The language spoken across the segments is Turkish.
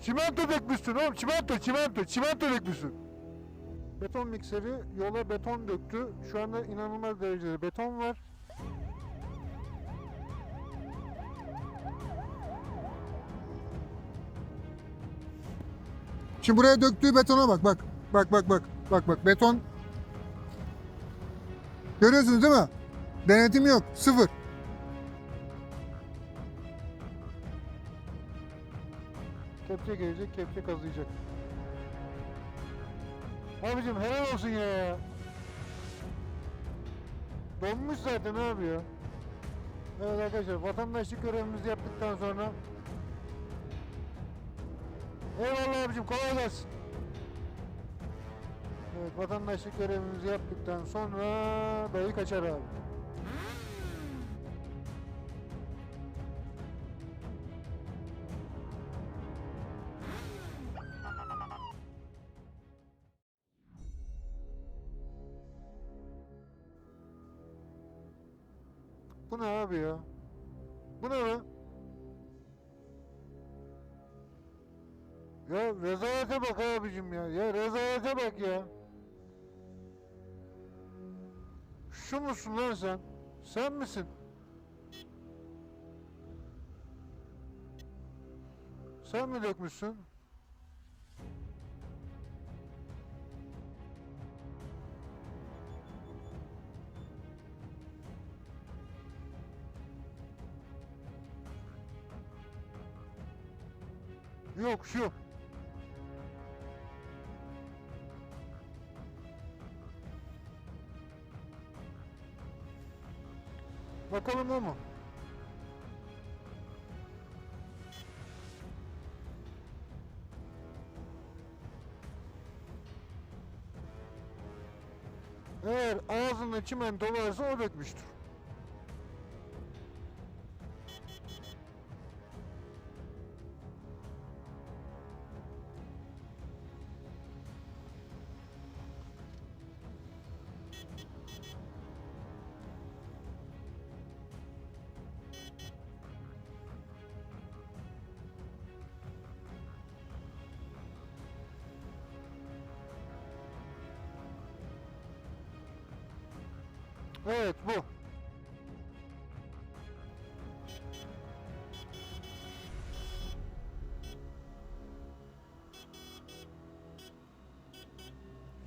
Çimento dökmüşsün oğlum çimento çimento çimento dökmüşsün. Beton mikseri yola beton döktü. Şu anda inanılmaz derecede beton var. Şimdi buraya döktüğü betona bak bak. Bak bak bak. Bak bak beton. Görüyorsunuz değil mi? Denetim yok. Sıfır. Kepçe gelecek, kepçe kazıyacak. Abicim helal olsun ya. Donmuş zaten abi ya. Evet arkadaşlar vatandaşlık görevimizi yaptıktan sonra Eyvallah abicim kolay gelsin. Evet vatandaşlık görevimizi yaptıktan sonra dayı kaçar abi. Bu ne abi ya? Bu ne lan? Ya rezalete bak abicim ya. Ya rezalete bak ya. Şu musun lan sen? Sen misin? Sen mi dökmüşsün? Yok şu. Bakalım o mu? Eğer ağzında çimento varsa o dökmüştür. Evet bu.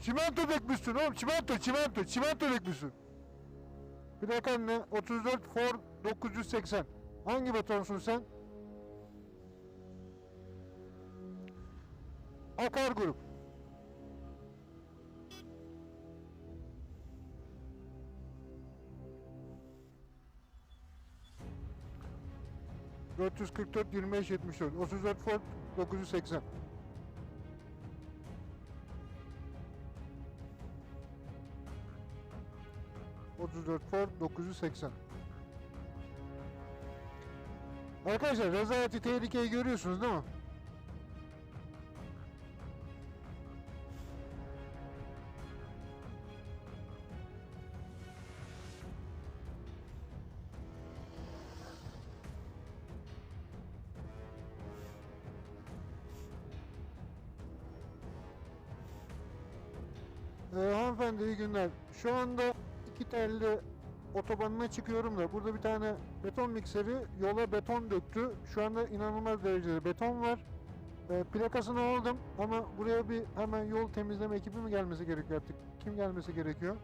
Çimento dökmüşsün oğlum çimento çimento çimento dökmüşsün. Plakan ne? 34 Ford 980. Hangi betonsun sen? Akar grup. ...444 25 74 34 Ford 980 34 Ford 980 Arkadaşlar rezaleti tehlikeyi görüyorsunuz değil mi? Ee, hanımefendi iyi günler. Şu anda iki telli otobanına çıkıyorum da burada bir tane beton mikseri yola beton döktü. Şu anda inanılmaz derecede beton var. Ee, plakasını aldım ama buraya bir hemen yol temizleme ekibi mi gelmesi gerekiyor artık? Kim gelmesi gerekiyor?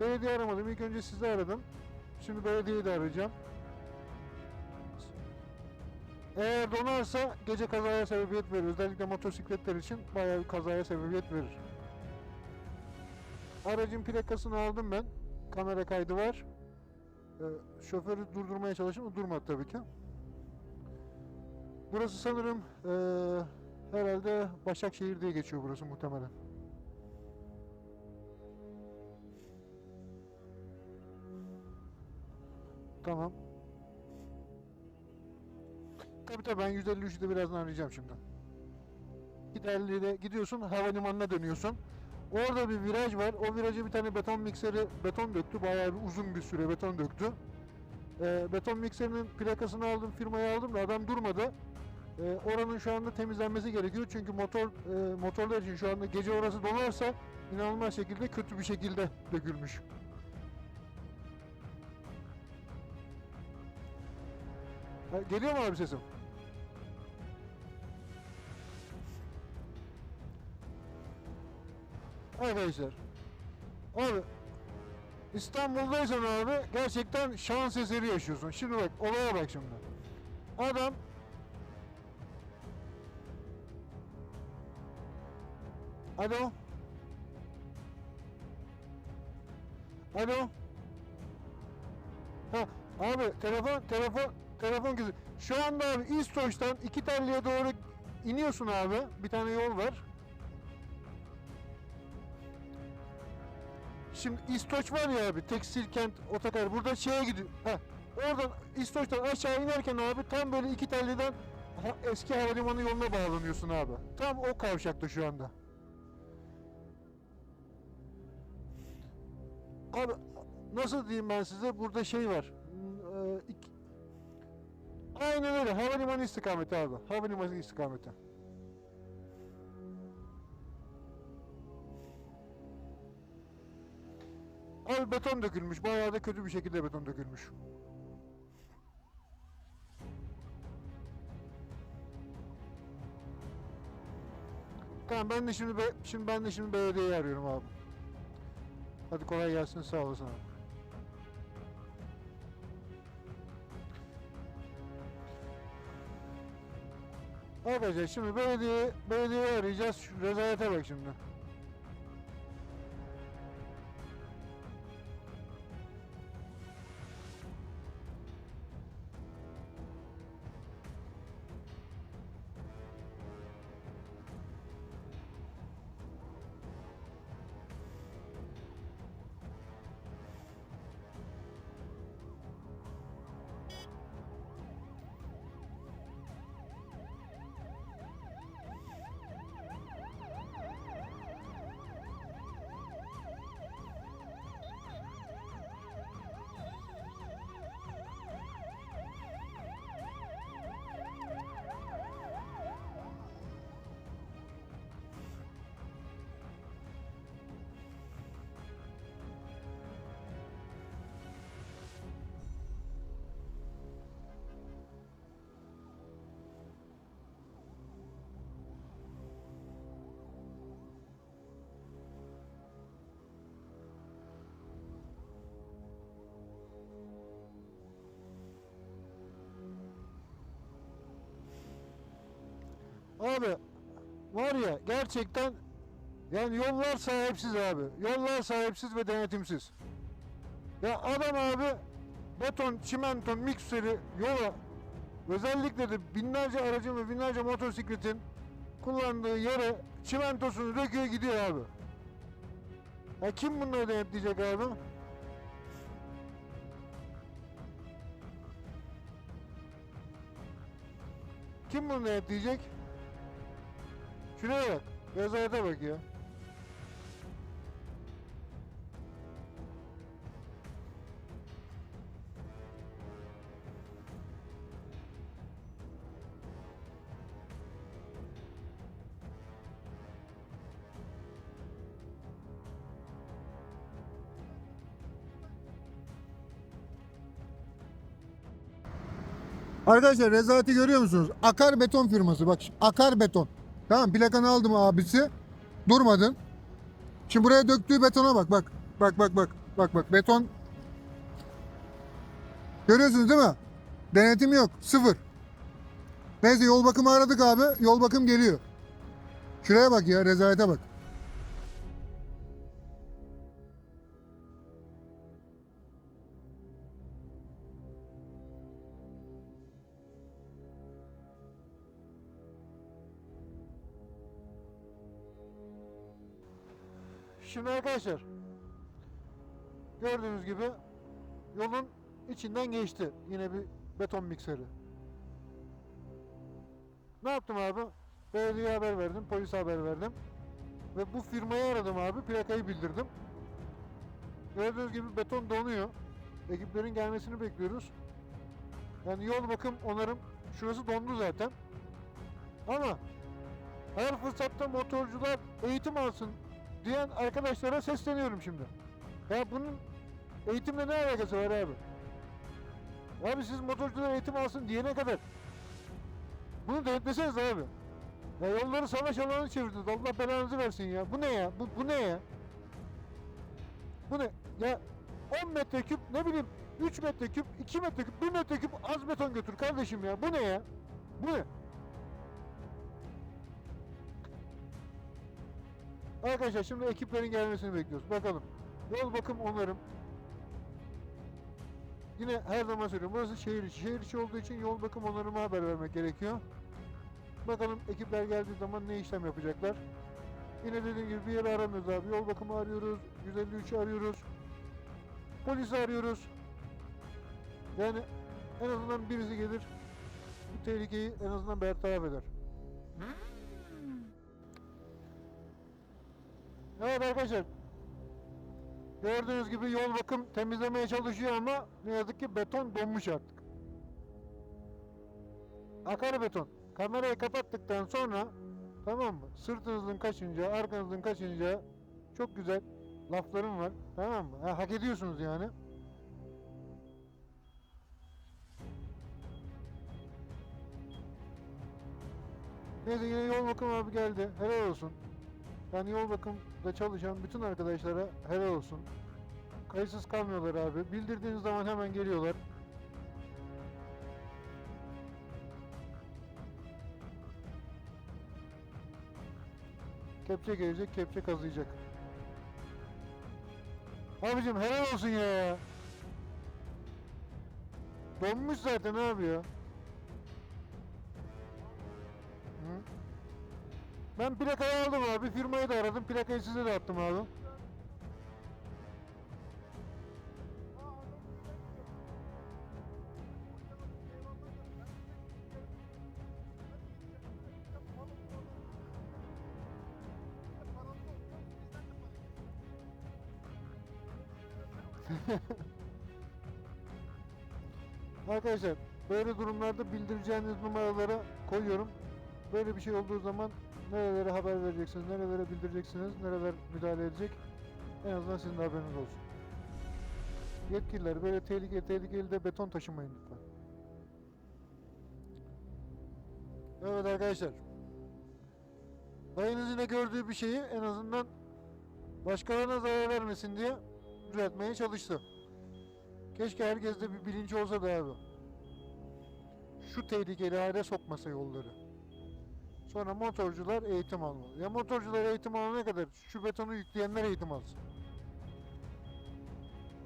Belediye aramadım. İlk önce sizi aradım. Şimdi belediyeyi de arayacağım. Eğer donarsa gece kazaya sebebiyet verir. Özellikle motosikletler için bayağı bir kazaya sebebiyet verir. Aracın plakasını aldım ben. Kamera kaydı var. Ee, şoförü durdurmaya çalıştım ama durmadı tabii ki. Burası sanırım eee, herhalde Başakşehir diye geçiyor burası muhtemelen. Tamam. Tabii ben 153'ü de birazdan arayacağım şimdi. İleride gidiyorsun havalimanına dönüyorsun. Orada bir viraj var. O viraja bir tane beton mikseri beton döktü. Bayağı bir uzun bir süre beton döktü. e, beton mikserinin plakasını aldım, firmayı aldım da adam durmadı. E, oranın şu anda temizlenmesi gerekiyor çünkü motor e, motorlar için şu anda gece orası dolarsa inanılmaz şekilde kötü bir şekilde dökülmüş. Geliyor mu abi sesim? Arkadaşlar. Abi İstanbul'daysan abi gerçekten şans eseri yaşıyorsun. Şimdi bak olaya bak şimdi. Adam Alo. Alo. Ha abi telefon telefon telefon kızı. Şu anda abi İstoç'tan iki telliye doğru iniyorsun abi. Bir tane yol var. Şimdi İstoç var ya abi tekstil kent otogar burada şeye gidiyor. Ha, oradan İstoç'tan aşağı inerken abi tam böyle iki telliden ha- eski havalimanı yoluna bağlanıyorsun abi. Tam o kavşakta şu anda. Abi nasıl diyeyim ben size burada şey var. E, iki- Aynen öyle havalimanı istikameti abi. Havalimanı istikameti. Abi beton dökülmüş. Bayağı da kötü bir şekilde beton dökülmüş. Tamam ben de şimdi be, şimdi ben de şimdi belediyeyi arıyorum abi. Hadi kolay gelsin sağ olasın abi. Arkadaşlar şimdi belediye belediyeyi arayacağız. Şu rezalete bak şimdi. Abi var ya gerçekten yani yollar sahipsiz abi. Yollar sahipsiz ve denetimsiz. Ya adam abi beton, çimento, mikseri yola özellikle de binlerce aracın ve binlerce motosikletin kullandığı yere çimentosunu döküyor gidiyor abi. Ya kim bunları denetleyecek abi? Kim bunu denetleyecek? Şuraya bak. Rezalete bak ya. Arkadaşlar rezaleti görüyor musunuz? Akar beton firması bak akar beton. Tamam plakanı aldım abisi. Durmadın. Şimdi buraya döktüğü betona bak bak. Bak bak bak. Bak bak beton. Görüyorsunuz değil mi? Denetim yok. Sıfır. Neyse yol bakımı aradık abi. Yol bakım geliyor. Şuraya bak ya rezalete bak. Şimdi arkadaşlar gördüğünüz gibi yolun içinden geçti yine bir beton mikseri. Ne yaptım abi? Belediyeye haber verdim, polise haber verdim. Ve bu firmayı aradım abi, plakayı bildirdim. Gördüğünüz gibi beton donuyor. Ekiplerin gelmesini bekliyoruz. Yani yol bakım onarım şurası dondu zaten. Ama her fırsatta motorcular eğitim alsın diyen arkadaşlara sesleniyorum şimdi. Ya bunun eğitimle ne alakası var abi? Abi siz motorcular eğitim alsın diyene kadar bunu denetleseniz abi. Ya yolları savaş alanı çevirdiniz. Allah belanızı versin ya. Bu ne ya? Bu, bu ne ya? Bu ne? Ya 10 metreküp ne bileyim 3 metreküp, 2 metreküp, 1 metreküp az beton götür kardeşim ya. Bu ne ya? Bu ne? Arkadaşlar şimdi ekiplerin gelmesini bekliyoruz. Bakalım. Yol bakım onarım. Yine her zaman söylüyorum. Burası şehir içi. Şehir içi olduğu için yol bakım onarıma haber vermek gerekiyor. Bakalım ekipler geldiği zaman ne işlem yapacaklar. Yine dediğim gibi bir yere aramıyoruz abi. Yol bakımı arıyoruz. 153'ü arıyoruz. Polisi arıyoruz. Yani en azından birisi gelir. Bu tehlikeyi en azından bertaraf eder. Evet arkadaşlar. Gördüğünüz gibi yol bakım temizlemeye çalışıyor ama ne yazık ki beton donmuş artık. Akar beton. Kamerayı kapattıktan sonra tamam mı? Sırtınızın kaçınca, arkanızın kaçınca çok güzel laflarım var. Tamam mı? Ha, hak ediyorsunuz yani. Neyse yine yol bakım abi geldi. Helal olsun. Yani yol bakımda çalışan bütün arkadaşlara helal olsun. Kayıtsız kalmıyorlar abi. Bildirdiğiniz zaman hemen geliyorlar. Kepçe gelecek, kepçe kazıyacak. Abicim helal olsun ya. Donmuş zaten abi ya. Ben plakayı aldım abi. Firmayı da aradım. Plakayı size de attım abi. Arkadaşlar böyle durumlarda bildireceğiniz numaralara koyuyorum. Böyle bir şey olduğu zaman nerelere haber vereceksiniz, nerelere bildireceksiniz, nereler müdahale edecek en azından sizin de haberiniz olsun. Yetkililer böyle tehlikeli tehlikeli de beton taşımayın lütfen. Evet arkadaşlar. Dayınız yine gördüğü bir şeyi en azından başkalarına zarar vermesin diye düzeltmeye çalıştı. Keşke herkeste bir bilinci olsa da abi. Şu tehlikeli hale sokmasa yolları. Sonra motorcular eğitim almalı. Ya motorcular eğitim alana kadar şu betonu yükleyenler eğitim alsın.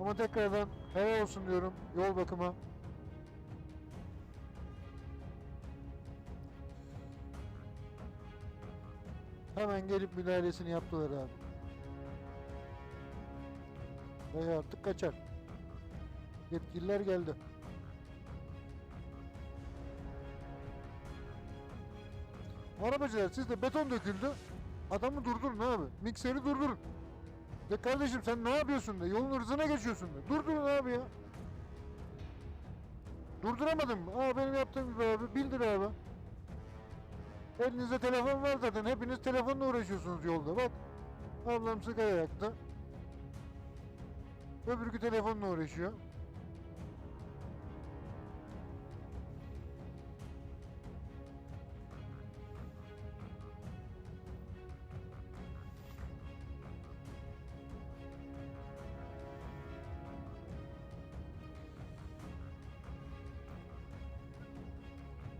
Ama tekrardan helal olsun diyorum yol bakıma. Hemen gelip müdahalesini yaptılar abi. Ve artık kaçar. Yetkililer geldi. Arabacılar sizde beton döküldü. Adamı durdurun abi. Mikseri durdurun. De kardeşim sen ne yapıyorsun de yolun hızına geçiyorsun de. Durdurun abi ya. Durduramadın mı? Aa benim yaptığım gibi abi. Bildir abi. Elinizde telefon var zaten. Hepiniz telefonla uğraşıyorsunuz yolda. Bak. Ablam sigara yaktı. Öbürkü telefonla uğraşıyor.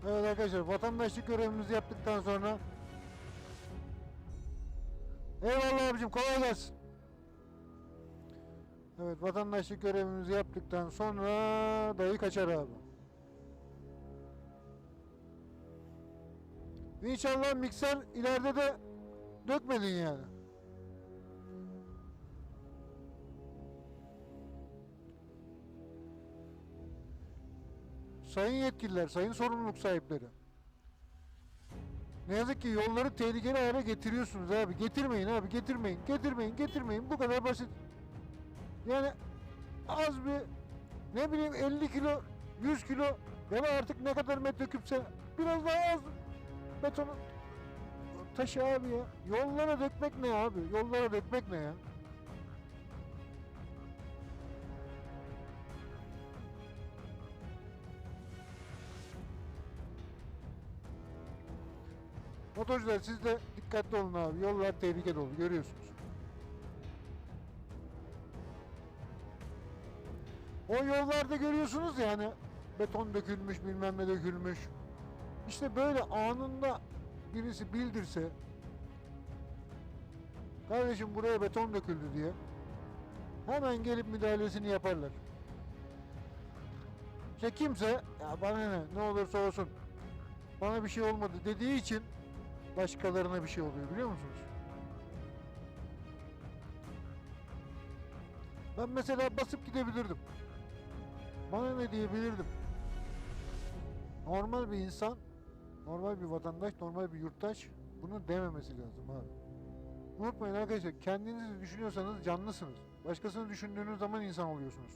Evet arkadaşlar vatandaşlık görevimizi yaptıktan sonra Eyvallah abicim kolay gelsin. Evet vatandaşlık görevimizi yaptıktan sonra dayı kaçar abi. İnşallah mikser ileride de dökmedin yani. Sayın yetkililer, sayın sorumluluk sahipleri. Ne yazık ki yolları tehlikeli hale getiriyorsunuz abi. Getirmeyin abi, getirmeyin, getirmeyin, getirmeyin. Bu kadar basit. Yani az bir ne bileyim 50 kilo, 100 kilo Ya da artık ne kadar metreküpse biraz daha az betonu taşı abi ya. Yollara dökmek ne abi? Yollara dökmek ne ya? Motorcular siz de dikkatli olun abi. Yollar tehlike dolu görüyorsunuz. O yollarda görüyorsunuz ya hani beton dökülmüş bilmem ne dökülmüş. İşte böyle anında birisi bildirse kardeşim buraya beton döküldü diye hemen gelip müdahalesini yaparlar. İşte kimse ya bana ne ne olursa olsun bana bir şey olmadı dediği için başkalarına bir şey oluyor biliyor musunuz? Ben mesela basıp gidebilirdim. Bana ne diyebilirdim? Normal bir insan, normal bir vatandaş, normal bir yurttaş bunu dememesi lazım abi. Unutmayın arkadaşlar kendinizi düşünüyorsanız canlısınız. Başkasını düşündüğünüz zaman insan oluyorsunuz.